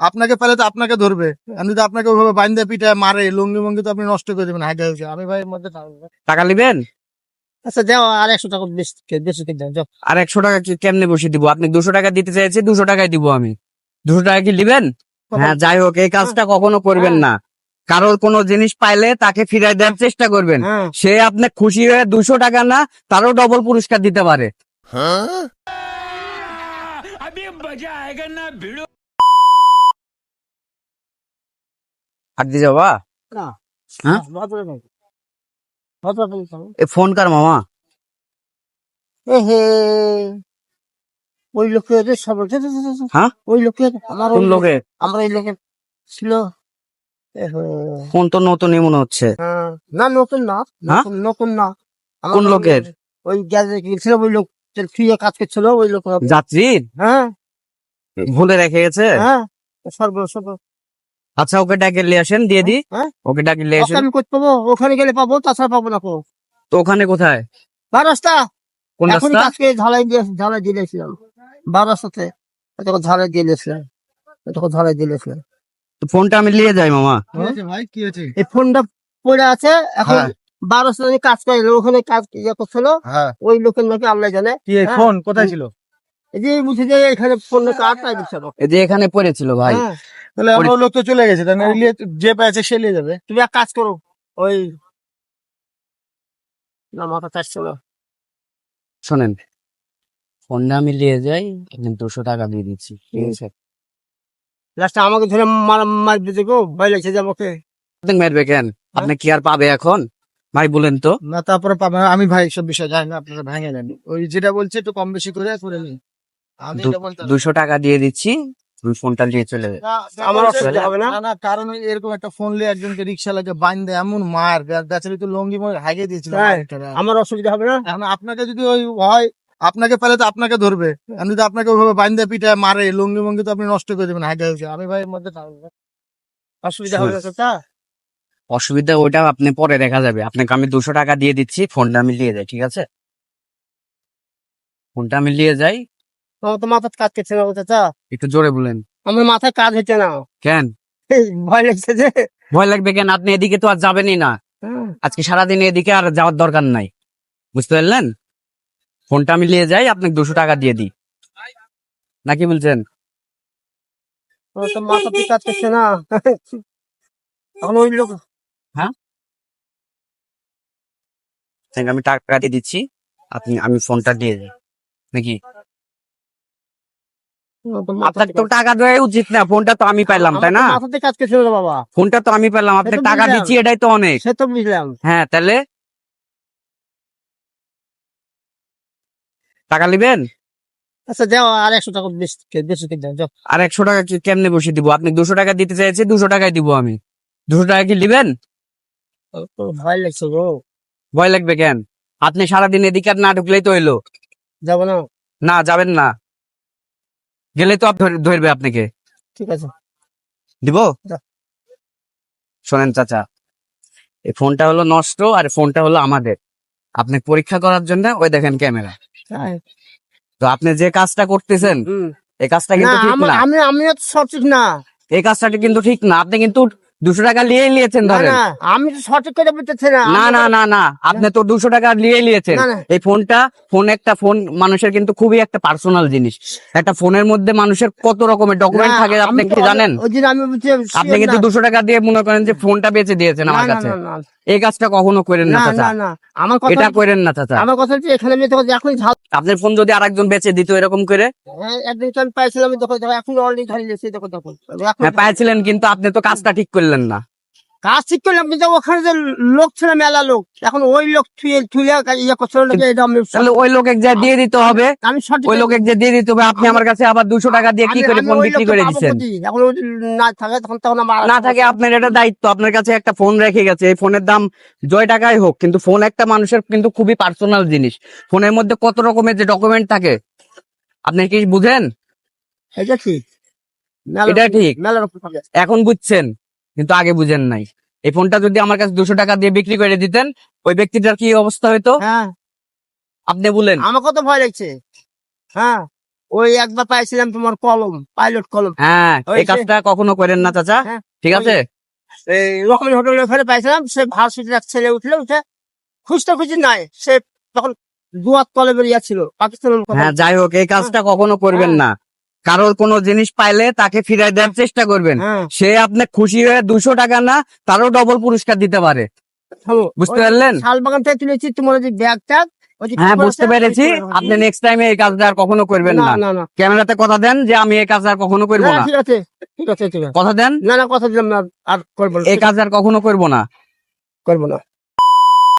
আপনাকে পেলে তো আপনাকে ধরবে আমি যদি আপনাকে ওইভাবে বাইন্দে পিঠে মারে লুঙ্গি মঙ্গি তো আপনি নষ্ট করে দেবেন হাইটা হয়েছে আমি ভাই এর মধ্যে টাকা নিবেন আচ্ছা যাও আর একশো টাকা বেশি বেশি কিনে যাও আর একশো টাকা কেমনে বসে দিব আপনি দুশো টাকা দিতে চাইছে দুশো টাকাই দিব আমি দুশো টাকা কি দিবেন হ্যাঁ যাই হোক এই কাজটা কখনো করবেন না কারোর কোনো জিনিস পাইলে তাকে ফিরাই দেওয়ার চেষ্টা করবেন হ্যাঁ সে আপনি খুশি হয়ে দুশো টাকা না তারও ডবল পুরস্কার দিতে পারে দিয়ে যাবা? হ্যাঁ? এ ফোন কার মামা? এ হে। ওই লোকের সব হ্যাঁ? ওই লোকের আমার ওই লোকে? আমার ওই লোকের ছিল। ফোন তো নতুনই মনে হচ্ছে। হ্যাঁ, না নতুন না? নতুন- না। কোন লোকের? ওই গেছিল ওই লোক ফ্রিয়ে কাজ করছিল ওই লোক যাত্রীর হ্যাঁ। ভুলে রেখে গেছে? হ্যাঁ। সর্ব সর্ব আচ্ছা ওকে ডাকে নিয়ে আসেন দিয়ে দি। হ্যাঁ? ওকে ডাকে নিয়ে আসেন। আমি করতে পাবো ওখানে গেলে পাবো তাছাড়া পাবো না কো। তো ওখানে কোথায়? বার রাস্তা। কোন এখন রাস্তা? আজকে ঝালাই দিয়ে ঝালাই দিয়েছিলাম বার রাস্তাতে তখন ঝালাই দিয়েছিলাম তখন ঝালাই দিয়েছিলাম তো ফোনটা আমি নিয়ে যাই মামা। ভাই? কি হয়েছে? এই ফোনটা পড়ে আছে এখন হ্যাঁ। বারো সালে কাজ করে ওখানে কাজ ইয়ে করছিল। হ্যাঁ। ওই লোকের নাকি আল্লাহ জানে। কি হ্যাঁ। ফোন? কোথায় ছিল? এই যে যে এখানে এই যে এখানে পড়েছিল ভাই। হ্যাঁ, তাহলে আমার লোক তো চলে গেছে তাহলে নিয়ে যে পেয়েছে সে নিয়ে যাবে। তুমি এক কাজ করো ওই না মাথা চাচ্ছিল শোনেন ফোনটা আমি নিয়ে যাই আপনি দুশো টাকা দিয়ে দিচ্ছি ঠিক আছে? লাস্টে আমাকে ধরে মার মার দিতে গো ভয় লাগছে যে আমাকে। মেরবে কেন? আপনি কি আর পাবে এখন? ভাই বলেন তো। না তারপরে পাবে আমি ভাই সব বিষয় জানি না আপনারা ভেঙে নেন। ওই যেটা বলছে একটু কম বেশি করে করে নিন। দুশো টাকা দিয়ে দিচ্ছি তুমি ফোনটা নিয়ে চলে যাবে। আমার আমার অসুবিধা হবে না? কারণ এরকম একটা ফোন নিয়ে একজনকে রিক্সা লাগে বাইন্দে এমন মার বেচারি তো লঙ্গি মরে হাগে দিয়েছিল আমার অসুবিধা হবে না? এখন আপনাকে যদি ওই হয় আপনাকে পেলে তো আপনাকে ধরবে। আমি যদি আপনাকে ওইভাবে বাইন্দে পিঠে মারে লঙ্গি মঙ্গি তো আপনি নষ্ট করে দেবেন হাগে হয়েছে আমি ভাই মধ্যে অসুবিধা হবে না অসুবিধা ওইটা আপনি পরে দেখা যাবে। আপনাকে আমি দুশো টাকা দিয়ে দিচ্ছি ফোনটা আমি নিয়ে যাই ঠিক আছে? ফোনটা আমি নিয়ে যাই আমার তো মাথার কাজ করছে না চাচা একটু জোরে বলেন। আমার মাথায় কাজ হচ্ছে না। কেন? ভয় লাগছে যে। ভয় লাগবে কেন? আপনি এদিকে তো আর যাবেনই না। হ্যাঁ, আজকে সারাদিন এদিকে আর যাওয়ার দরকার নাই। বুঝতে পারলেন? ফোনটা আমি নিয়ে যাই আপনাকে দুশো টাকা দিয়ে দিই। নাকি বলছেন? তো কাজ করছে না। এখন ওই লোক তাই আমি টাকা দিয়ে দিচ্ছি। আপনি আমি ফোনটা দিয়ে যাই নাকি? আপনার তো টাকা দেওয়াই উচিত না ফোনটা তো আমি পেলাম তাই না? কাজ করছে বাবা। ফোনটা তো আমি পেলাম আপনি টাকা দিচ্ছি এটাই তো অনেক। সে তো বুঝলাম। হ্যাঁ তাহলে? টাকা নিবেন? আচ্ছা যাও আর একশো টাকা বেশি বেশি কিনে দাও যাও। আর একশো টাকা কেমনে বসে দিব? আপনি দুশো টাকা দিতে চাইছে দুশো টাকাই দিব আমি। দুশো টাকা কি নিবেন? ভয় লাগছে গো। ভয় লাগবে কেন? আপনি সারাদিন এদিকে আর না ঢুকলেই তো হইল। যাব না। না যাবেন না। গেলে তো ধরবে আপনাকে। ঠিক আছে। দিব? শোনেন চাচা এই ফোনটা হলো নষ্ট আর ফোনটা হলো আমাদের। আপনি পরীক্ষা করার জন্য ওই দেখেন ক্যামেরা। তো আপনি যে কাজটা করতেছেন এই কাজটা কিন্তু ঠিক না। আমি আমিও সঠিক না। এই কাজটা কিন্তু ঠিক না। আপনি কিন্তু দুশো টাকা নিয়ে নিয়েছেন ধরেন। আমি তো সঠিক করে বলতেছি না না না না না আপনি তো দুশো টাকা নিয়ে নিয়েছেন। এই ফোনটা ফোন একটা ফোন মানুষের কিন্তু খুবই একটা পার্সোনাল জিনিস। একটা ফোনের মধ্যে মানুষের কত রকমের ডকুমেন্ট থাকে আপনি কি জানেন? আপনি কিন্তু দুশো টাকা দিয়ে মনে করেন যে ফোনটা বেঁচে দিয়েছেন আমার কাছে। এই কাজটা কখনো করেন না চাচা। না, না। আমার কথা এটা করেন না চাচা। আমার কথা হচ্ছে এখানে আমি তখন এখন আপনার ফোন যদি আরেকজন বেঁচে দিত এরকম করে? হ্যাঁ, একদিন তো আমি পাইছিলাম আমি তখন এখন অলরেডি ধরে নিয়েছি তখন তখন হ্যাঁ পাইছিলেন কিন্তু আপনি তো কাজটা ঠিক করলেন না। কাজ ঠিক করলাম কিন্তু ওখানে যে লোক ছিল মেলা লোক এখন ওই লোক থুয়ে থুয়ে ইয়ে করছিল তাহলে ওই লোকে যা দিয়ে দিতে হবে। আমি ওই লোকে যে দিয়ে দিতে হবে। আপনি আমার কাছে আবার দুশো টাকা দিয়ে কি করে ফোন বিক্রি করে দিচ্ছেন? এখন না থাকে তখন তখন না থাকে আপনার এটা দায়িত্ব। আপনার কাছে একটা ফোন রেখে গেছে। এই ফোনের দাম জয় টাকাই হোক কিন্তু ফোন একটা মানুষের কিন্তু খুবই পার্সোনাল জিনিস। ফোনের মধ্যে কত রকমের যে ডকুমেন্ট থাকে আপনি কি বুঝেন? এটা ঠিক। এটা ঠিক। এখন বুঝছেন। কিন্তু আগে বুঝেন নাই। এই ফোনটা যদি আমার কাছে দুশো টাকা দিয়ে বিক্রি করে দিতেন ওই ব্যক্তিটার কি অবস্থা হতো হ্যাঁ। আপনি বলেন। আমাকে তো ভয় লাগছে। হ্যাঁ ওই একবার পাইছিলাম তোমার কলম পাইলট কলম। হ্যাঁ এই কাজটা কখনো করেন না চাচা। হ্যাঁ, ঠিক আছে? এই রকমের হোটেলের ফেলে পাইছিলাম সে ভার্সিটির এক ছেলে উঠলে উঠে খুঁজতে খুঁজি নাই। সে তখন দুয়াত তলে বেরিয়ে ছিল পাকিস্তানের হ্যাঁ যাই হোক এই কাজটা কখনো করবেন না। কারোর কোনো জিনিস পাইলে তাকে ফিরাই দেওয়ার চেষ্টা করবেন। হ্যাঁ। সে আপনি খুশি হয়ে দুশো টাকা না তারও ডবল পুরস্কার দিতে পারে। বুঝতে পারলেন? শাল বাগান থেকে তুলেছি তোমার যে ব্যাগ ট্যাগ হ্যাঁ বুঝতে পেরেছি। আপনি নেক্সট টাইমে এই কাজটা আর কখনো করবেন না ক্যামেরাতে কথা দেন যে আমি এই কাজ আর কখনো করব না, না। ঠিক আছে ঠিক আছে কথা দেন। না না কথা দিলাম না আর করব এই কাজ আর কখনো করব না। করব না।